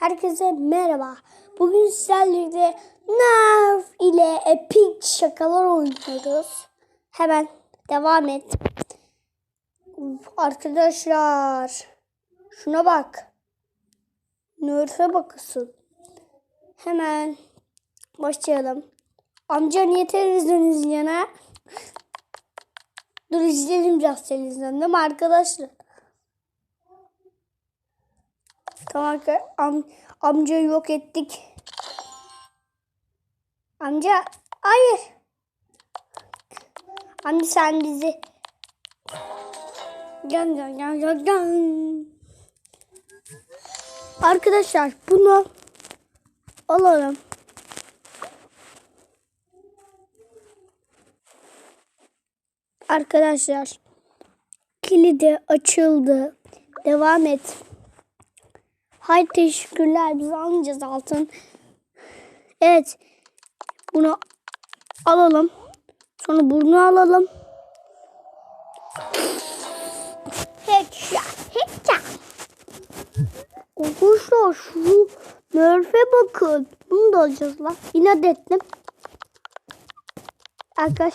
Herkese merhaba. Bugün sizlerle Nerf ile Epic şakalar oynuyoruz. Hemen devam et. Arkadaşlar. Şuna bak. Nerf'e bakısın. Hemen başlayalım. Amca niye televizyon ha? Dur izleyelim biraz televizyon değil mi arkadaşlar? Tamam am, amcayı yok ettik. Amca hayır. Amca sen bizi Gel gel gel gel gel. Arkadaşlar bunu alalım. Arkadaşlar kilidi açıldı. Devam et. Hayır teşekkürler biz almayacağız altın. Evet. Bunu alalım. Sonra burnu alalım. Headshot. Headshot. Arkadaşlar şu Nerf'e bakın. Bunu da alacağız lan. İnat ettim. Arkadaş,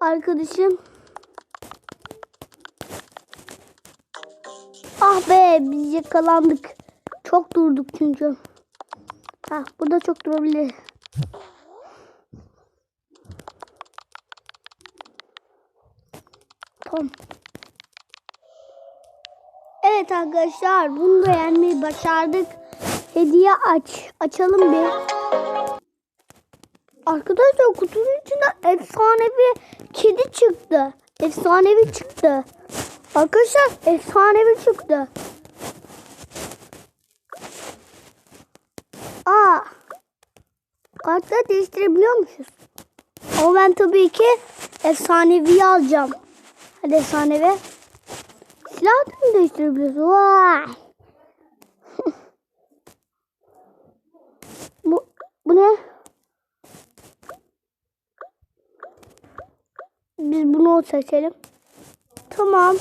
arkadaşım. Ah be biz yakalandık. Çok durduk çünkü. Ha, burada çok durabilir. Tamam. Evet arkadaşlar bunu da yenmeyi başardık. Hediye aç. Açalım bir. Arkadaşlar kutunun içinden efsanevi kedi çıktı. Efsanevi çıktı. Arkadaşlar efsanevi çıktı. Aa. Kartları değiştirebiliyormuşuz. Ama ben tabii ki efsaneviyi alacağım. Hadi efsanevi. Silah da mı değiştirebiliyoruz? Vay. bu, bu ne? Biz bunu seçelim. Tamam.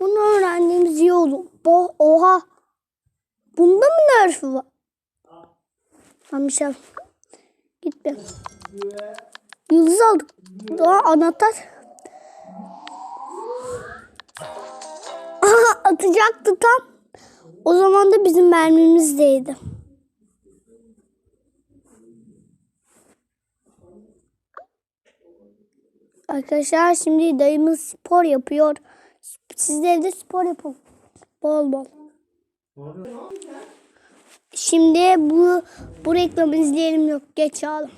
Bunu öğrendiğimiz iyi oldu. Bo oha. Bunda mı nerfü var? Almışım. Gitti. Yıldız aldık. Daha anahtar. Aha, atacaktı tam. O zaman da bizim mermimizdeydi. Arkadaşlar şimdi dayımız spor yapıyor. Siz de spor yapın. Bol bol. Şimdi bu bu reklamı izleyelim yok geç alalım.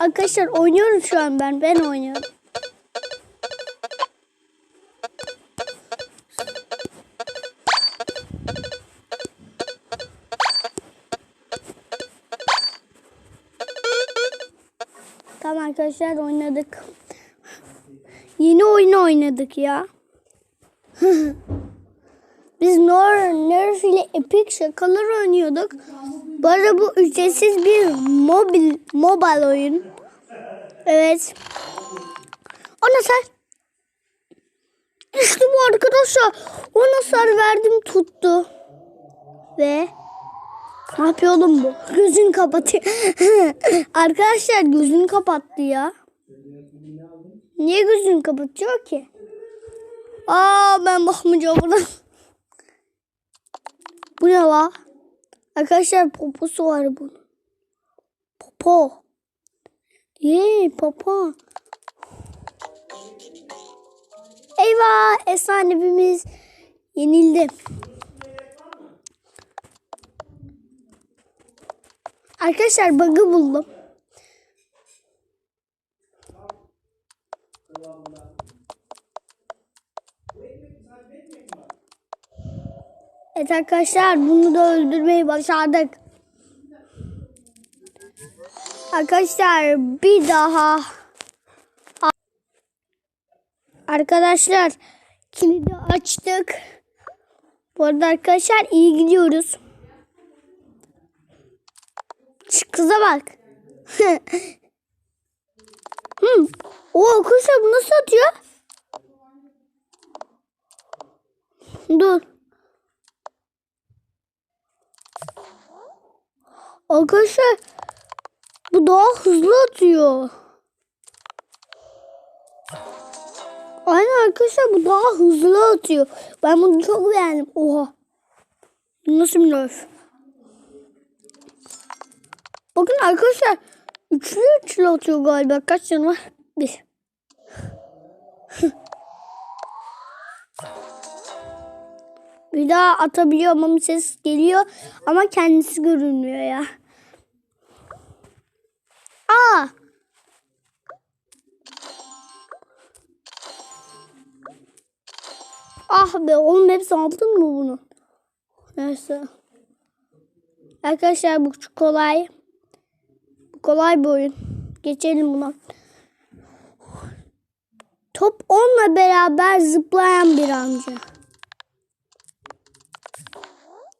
Arkadaşlar oynuyorum şu an ben. Ben oynuyorum. Tamam arkadaşlar oynadık. Yeni oyun oynadık ya. Biz Nor Nerf ile Epic şakalar oynuyorduk. Bu bu ücretsiz bir mobil mobile oyun. Evet. Ona sar. İşte bu arkadaşlar. Ona sar verdim tuttu. Ve ne yapıyor oğlum bu? Gözünü kapatıyor. arkadaşlar gözünü kapattı ya. Niye gözünü kapatıyor ki? Aa ben bakmayacağım buna. Bu ne la? Arkadaşlar poposu var bunun. Popo. Yee popo. Eyvah efsanevimiz yenildi. Arkadaşlar bug'ı buldum. Evet arkadaşlar bunu da öldürmeyi başardık. Arkadaşlar bir daha Arkadaşlar kilidi açtık. Bu arada arkadaşlar iyi gidiyoruz. Şu kıza bak. hmm. O arkadaşlar bu nasıl atıyor? Dur. Arkadaşlar bu daha hızlı atıyor. Aynen arkadaşlar bu daha hızlı atıyor. Ben bunu çok beğendim. Oha. Nasıl bir nerf? Bakın arkadaşlar üçlü üçlü atıyor galiba. Kaç canı var? Bir. bir daha atabiliyor ama ses geliyor. Ama kendisi görünmüyor ya. Aa! Ah be oğlum hepsi aldın mı bunu? Neyse. Arkadaşlar bu çok kolay. Bu kolay bir oyun. Geçelim buna. Top onunla beraber zıplayan bir amca.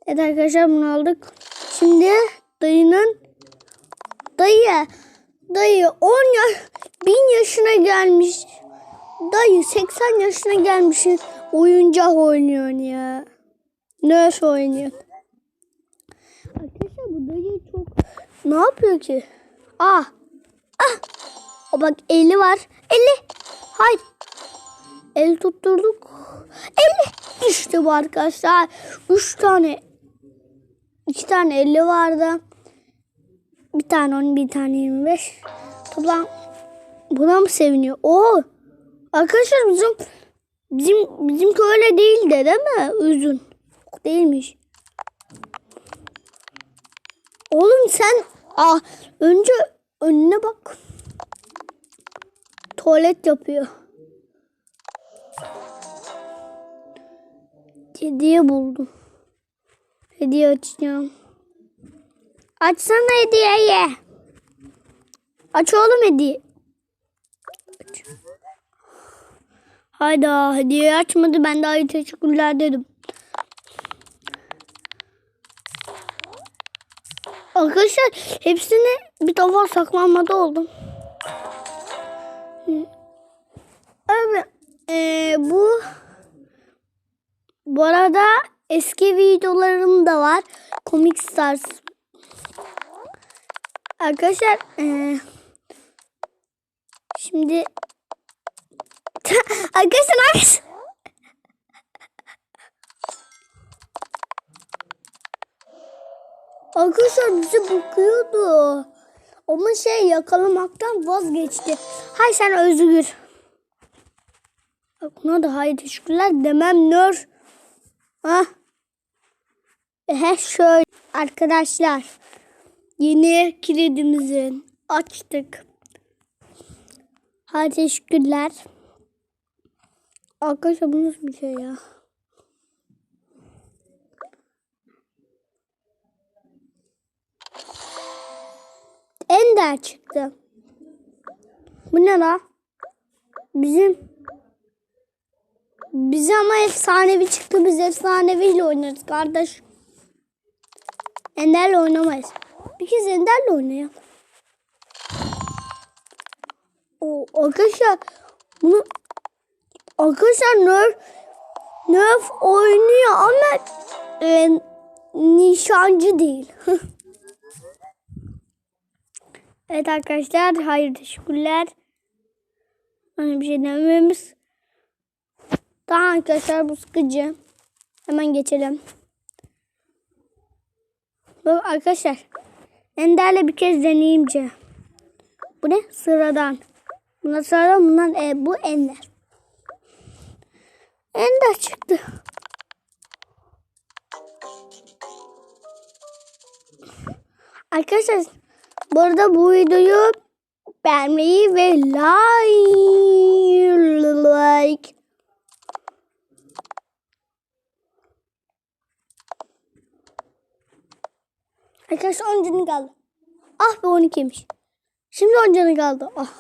Evet arkadaşlar bunu aldık. Şimdi dayının dayı dayı 10 yaş 1000 yaşına gelmiş. Dayı 80 yaşına gelmiş. Oyuncak oynuyor ya. Nörs oynuyor. Arkadaşlar bu dayı çok ne yapıyor ki? Ah. Ah. O bak eli var. Eli. Hayır. El tutturduk. Eli. İşte bu arkadaşlar. Üç tane. iki tane eli vardı. Bir tane on, bir tane yirmi beş. Toplam buna mı seviniyor? Oo. Arkadaşlar bizim bizim bizimki öyle değildi değil mi? Üzün. Değilmiş. Oğlum sen ah önce önüne bak. Tuvalet yapıyor. Hediye buldum. Hediye açacağım. Açsana hediyeyi. Aç oğlum hediye. Aç. Hayda hediye açmadı. Ben daha iyi teşekkürler dedim. Arkadaşlar hepsini bir defa saklanmada oldum. Bu arada eski videolarım da var. Comic Stars. Arkadaşlar eee, şimdi arkadaşlar arkadaşlar Arkadaşlar bize bakıyordu. Ama şey yakalamaktan vazgeçti. Hay sen özgür. Bak buna da hayır teşekkürler demem nör. Ha? He şöyle. Arkadaşlar yeni kilidimizin açtık. Hayır teşekkürler. Arkadaşlar bu nasıl bir şey ya? Ender çıktı. Bu ne la? Bizim bize ama efsanevi çıktı. Biz efsaneviyle oynarız kardeş. Ender'le oynamayız. Bir kez Ender'le oynayalım. O arkadaşlar bunu arkadaşlar Nerf Nerf oynuyor ama e, nişancı değil. Evet arkadaşlar hayır teşekkürler. Hani bir şey dememiz. Daha arkadaşlar bu sıkıcı. Hemen geçelim. Bak arkadaşlar. Ender'le bir kez deneyimce. Bu ne? Sıradan. Buna sıradan bundan e, bu Ender. Ender çıktı. Arkadaşlar bu arada bu videoyu beğenmeyi ve like Arkadaşlar 10 canı kaldı. Ah be 12'ymiş. Şimdi 10 canı kaldı. Ah.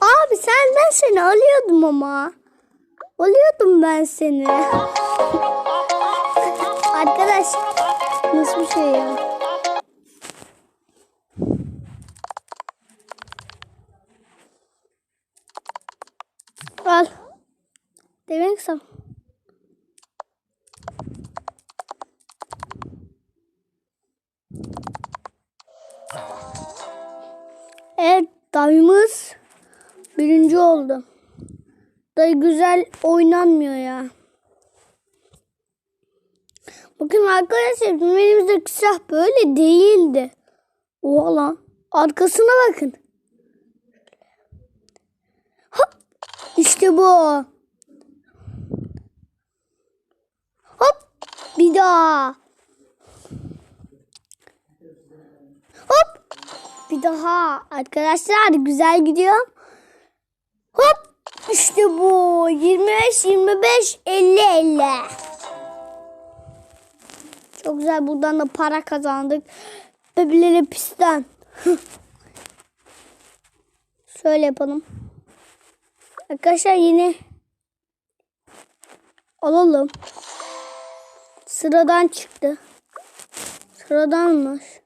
Abi sen ben seni alıyordum ama. Alıyordum ben seni. Arkadaş nasıl bir şey ya? Al. Demek ki dayımız birinci oldu. Dayı güzel oynanmıyor ya. Bakın arkadaşlar bizim elimizdeki silah böyle değildi. Oha lan. Arkasına bakın. Hop. İşte bu. Hop. Bir daha. Hop. Bir daha. Arkadaşlar güzel gidiyor. Hop. İşte bu. 25, 25, 50, 50. Çok güzel buradan da para kazandık. Bebeleri pistten. Şöyle yapalım. Arkadaşlar yine alalım. Sıradan çıktı. Sıradanmış.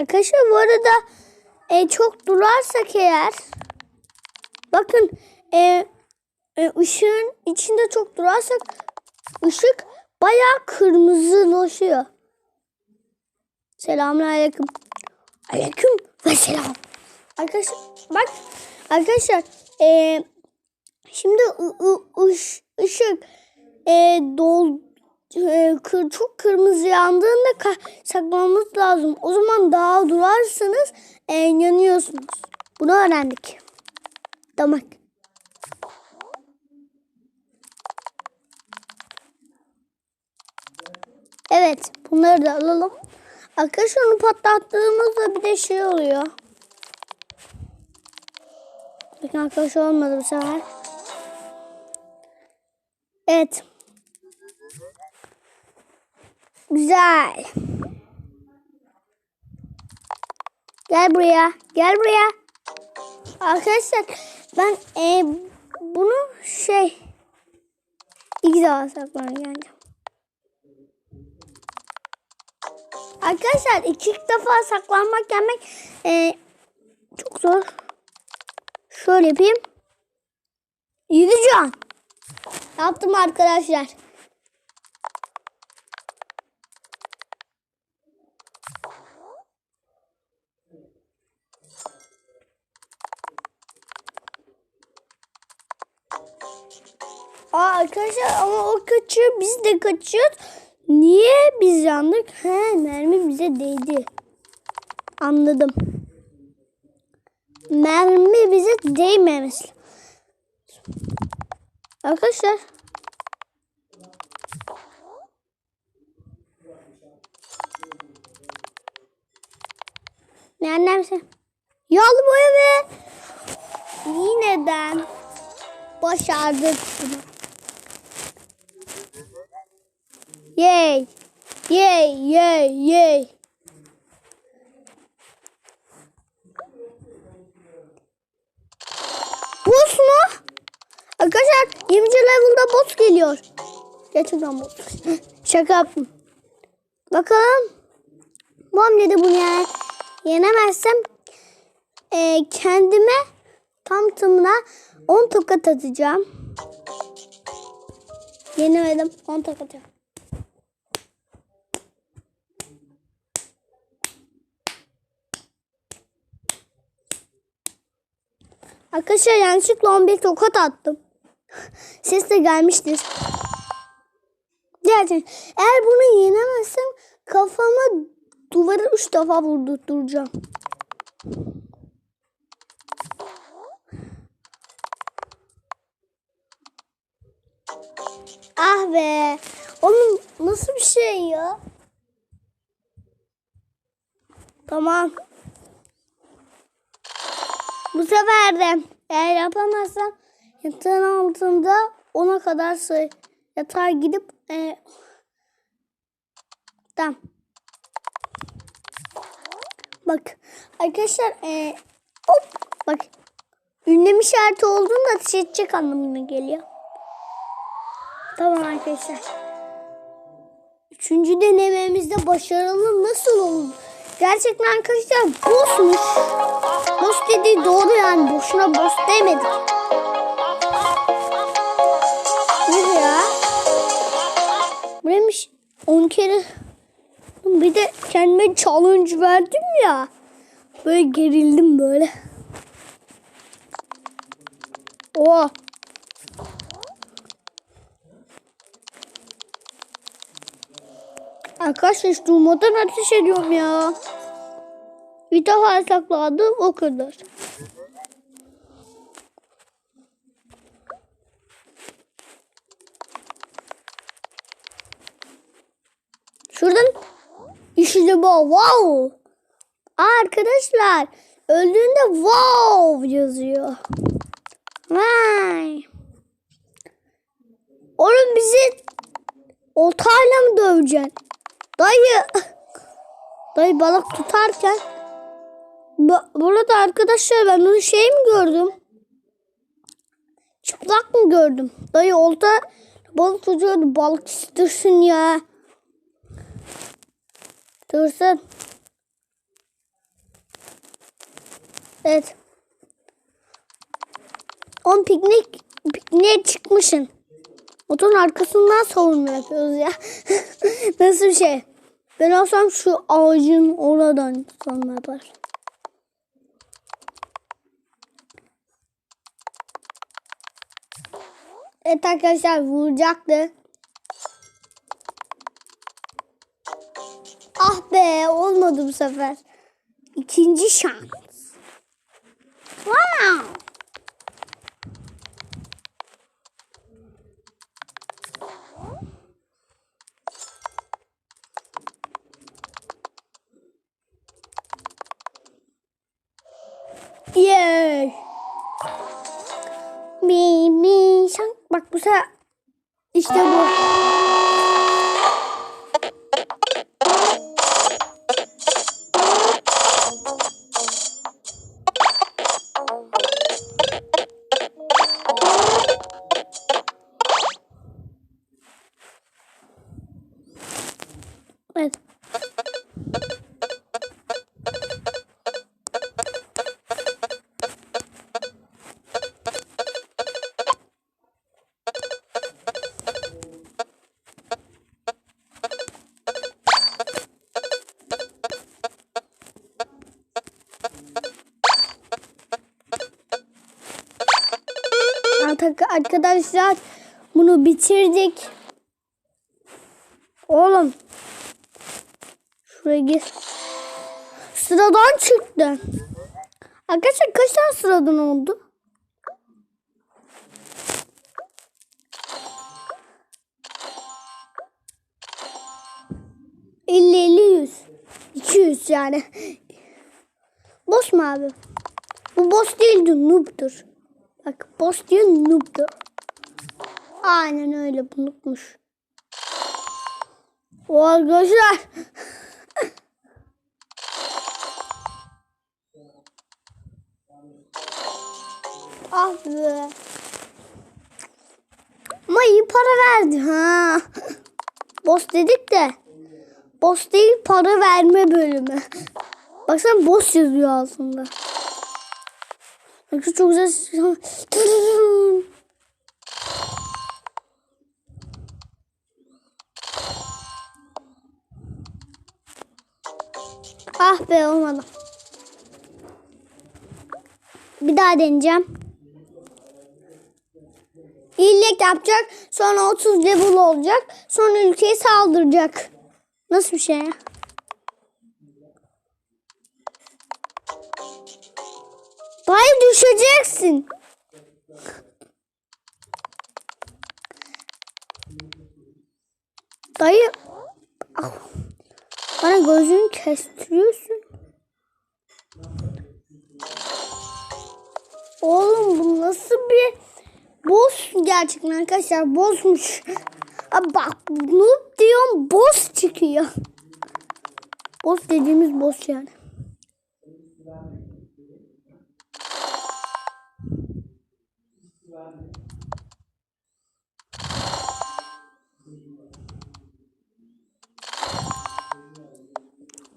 Arkadaşlar bu arada e, çok durarsak eğer bakın e, e, ışığın içinde çok durarsak ışık bayağı kırmızılaşıyor. Selamünaleyküm. Aleyküm ve selam. Arkadaşlar bak arkadaşlar e, şimdi ışık e, dol e, kır, çok kırmızı yandığında saklamamız lazım. O zaman daha durarsanız e, yanıyorsunuz. Bunu öğrendik. Tamam. Evet, bunları da alalım. Arkadaşlar onu patlattığımızda bir de şey oluyor. Bakın arkadaşlar olmadı bu sefer. Evet. Güzel. Gel buraya. Gel buraya. Arkadaşlar ben e, bunu şey iki daha saklamaya geleceğim. Arkadaşlar iki defa saklanmak gelmek e, çok zor. Şöyle yapayım. Can. Yaptım arkadaşlar. Kaçıyor biz de kaçıyoruz. Niye biz yandık? He mermi bize değdi. Anladım. Mermi bize değmemesi. Arkadaşlar. Ne annemse? Yol boyu ve yineden başardık bunu. Yay. Yay, yay, yay. Boss mu? Arkadaşlar 20. level'da boss geliyor. Gerçekten boss. Şaka yaptım. Bakalım. Bu hamlede bunu yani yenemezsem e, kendime tam tamına 10 tokat atacağım. Yenemedim 10 tokat atacağım. Arkadaşlar yanlışlıkla 11 tokat attım. Ses de gelmiştir. Gerçekten eğer bunu yenemezsem kafama duvarı 3 defa vurduracağım. Ah be. Onun nasıl bir şey ya? Tamam. Bu sefer de eğer yapamazsam yatağın altında ona kadar say yatağa gidip e, tamam. Bak arkadaşlar e, hop bak ünlem işareti olduğunda edecek anlamına geliyor. Tamam arkadaşlar. Üçüncü denememizde başarılı nasıl olur? Gerçekten arkadaşlar bossmuş. Boss dediği doğru yani. Boşuna boss demedik. Ne ya? Buraymış 10 kere. Bir de kendime challenge verdim ya. Böyle gerildim böyle. Oha. Arkadaşlar hiç durmadan ateş ediyorum ya. Bir defa sakladım o kadar. Şuradan işte bu wow. Arkadaşlar öldüğünde wow yazıyor. Vay. Oğlum bizi oltayla mı döveceksin? Dayı. Dayı balık tutarken. Ba- burada arkadaşlar ben onu şey mi gördüm? Çıplak mı gördüm? Dayı olta balık tutuyordu. Balık istirsin ya. Dursun. Evet. On piknik pikniğe çıkmışsın. Motorun arkasından savunma yapıyoruz ya. Nasıl bir şey? Ben olsam şu ağacın oradan savunma yapar. Evet arkadaşlar vuracaktı. Ah be olmadı bu sefer. İkinci şans. Wow. Yay. Mi şan. Bak bu sefer işte bu. Arkadaşlar bunu bitirdik. Oğlum. Şuraya gir. Sıradan çıktı. Arkadaşlar kaç tane sıradan oldu? Elli, elli, yüz. İki yüz yani. Boss mu abi? Bu boss değildir, noob'dur. Boss diyor noob'dur. Aynen öyle bu noob'muş. O arkadaşlar. ah be. Ama iyi para verdi ha. Boss dedik de. Boss değil para verme bölümü. Baksana boss yazıyor altında. Şu çok güzel. Ah be olmadı. Bir daha deneyeceğim. İyilik yapacak. Sonra 30 level olacak. Sonra ülkeye saldıracak. Nasıl bir şey ya? Dayı düşeceksin. Dayı. Ah. Bana gözünü kestiriyorsun. Oğlum bu nasıl bir boss gerçekten arkadaşlar bozmuş. Bak noob diyorum boss çıkıyor. Boss dediğimiz boss yani.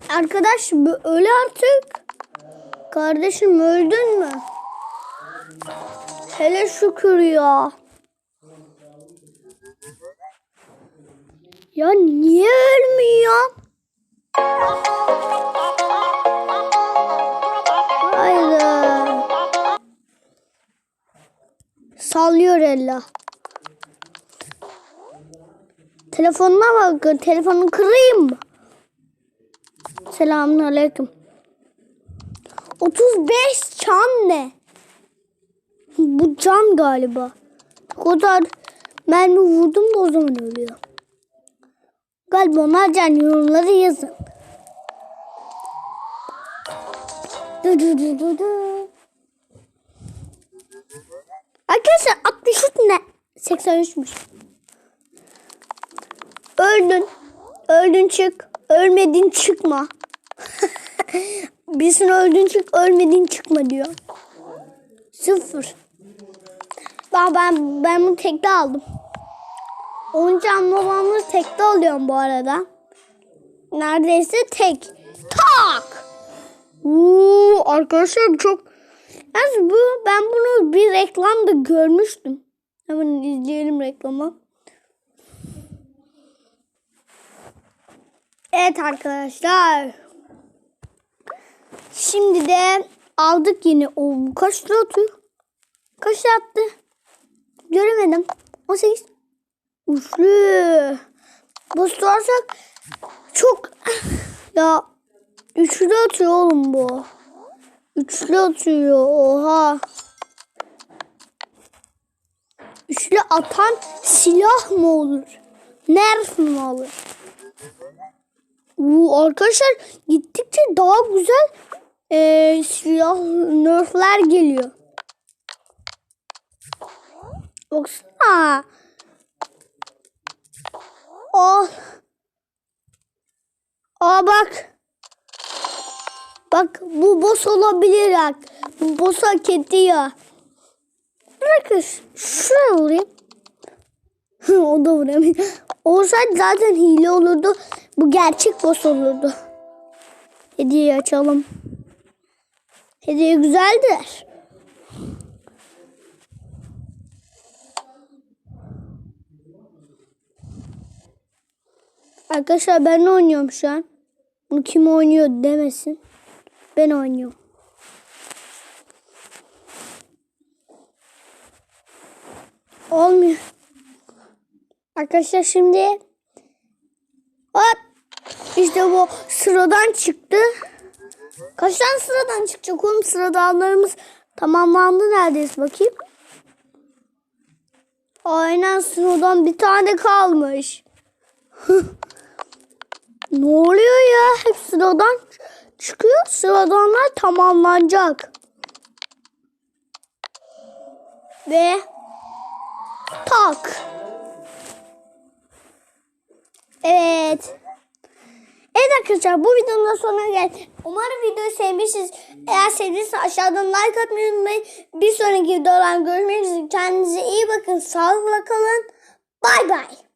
Arkadaş öyle artık. Kardeşim öldün mü? Hele şükür ya. Ya niye ölmüyor? Sallıyor Ella. Telefonuna bakın. Telefonu kırayım mı? Selamun aleyküm. 35 can ne? Bu can galiba. O kadar mermi vurdum da o zaman ölüyor. Galiba onlar can yorumları yazın. Du du du du du. Arkadaşlar 63 ne? 83'müş. Öldün. Öldün çık. Ölmedin çıkma. Birisine öldün çık, ölmedin çıkma diyor. Sıfır. Ben, ben, ben bunu tekte aldım. 10 canlı olanları tekte alıyorum bu arada. Neredeyse tek. Tak! Uuu, arkadaşlar çok... Yalnız bu, ben bunu bir reklamda görmüştüm. Hemen izleyelim reklamı. Evet arkadaşlar. Şimdi de aldık yine. O kaç lira? Kaç lira attı? Göremedim. 18. Üçlü. Bu tutarsak çok ya üçlü atıyor oğlum bu. Üçlü atıyor. Oha. Üçlü atan silah mı olur? Nerf mi olur? Oo, arkadaşlar gittikçe daha güzel eee silah nerfler geliyor. Baksana. Aa. Aa bak. Bak bu boss olabilir bak. Bu boss hak ediyor. Bırakın şuraya vurayım. o da vuramıyor. Olsaydı zaten hile olurdu. Bu gerçek boss olurdu. Hediye açalım. Hediye güzeldir. Arkadaşlar ben oynuyorum şu an. Bunu kim oynuyor demesin. Ben oynuyorum. Olmuyor. Arkadaşlar şimdi hop işte bu sıradan çıktı. Kaç tane sıradan çıkacak oğlum? Sıradanlarımız tamamlandı neredeyse bakayım. Aynen sıradan bir tane kalmış. ne oluyor ya? Hep sıradan çıkıyor. Sıradanlar tamamlanacak. Ve tak. Evet. Evet arkadaşlar bu videonun da sonuna geldik. Umarım videoyu sevmişsiniz. Eğer sevdiyseniz aşağıdan like atmayı unutmayın. Bir sonraki videodan görüşmek üzere. Kendinize iyi bakın. Sağlıkla kalın. Bay bay.